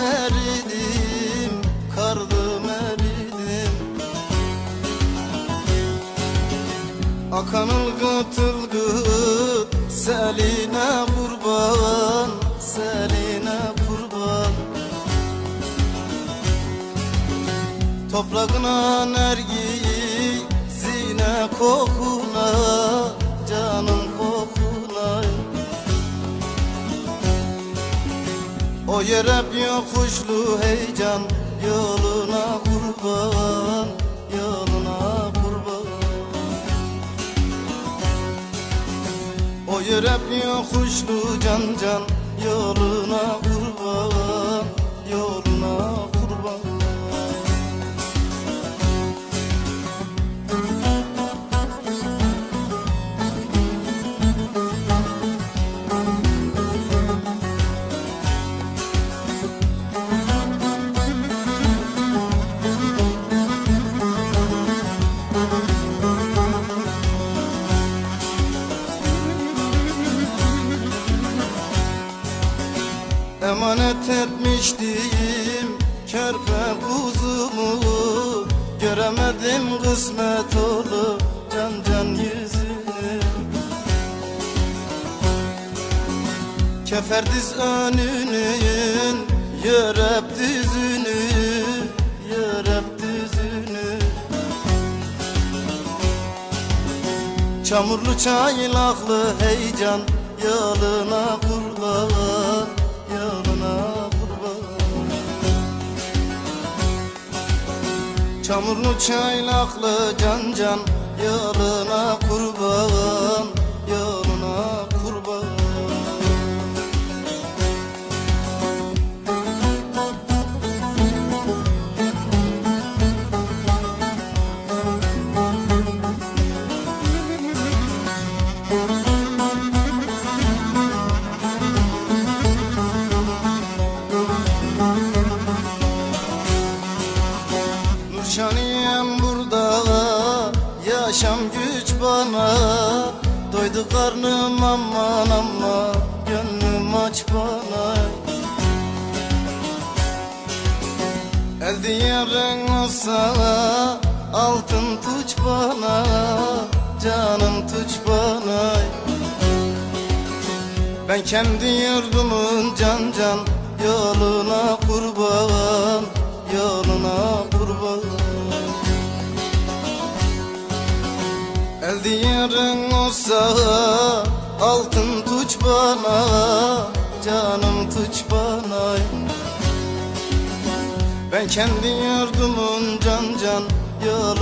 eridim Kardım eridim. Akan ılgıt ılgıt Seline kurban Seline kurban. Toprağına nergi Zine kokuna Canım O yer hep yokuşlu heyecan Yoluna kurban Yoluna kurban. O yer hep yokuşlu can can Yoluna kurban Emanet etmiştim körpe kuzumu. Göremedim kısmet olup can can yüzünü. Keferdiz önünün Yörep düzünü Yörep düzünü. Çamurlu çaylaklı heyecan Yoluna kurban Çamurlu çaylaklı can can Yoluna Nurşaniyem burada Yaşam güç bana. Doydu karnım aman ama Gönlüm aç bana. El diyarın olsa Altın tuç bana Canım tuç bana. Ben kendi yurdumun can can Yoluna kurban El diyarın olsa Altın tuç bana Canım tuç bana. Ben kendi yurdumun can can kurban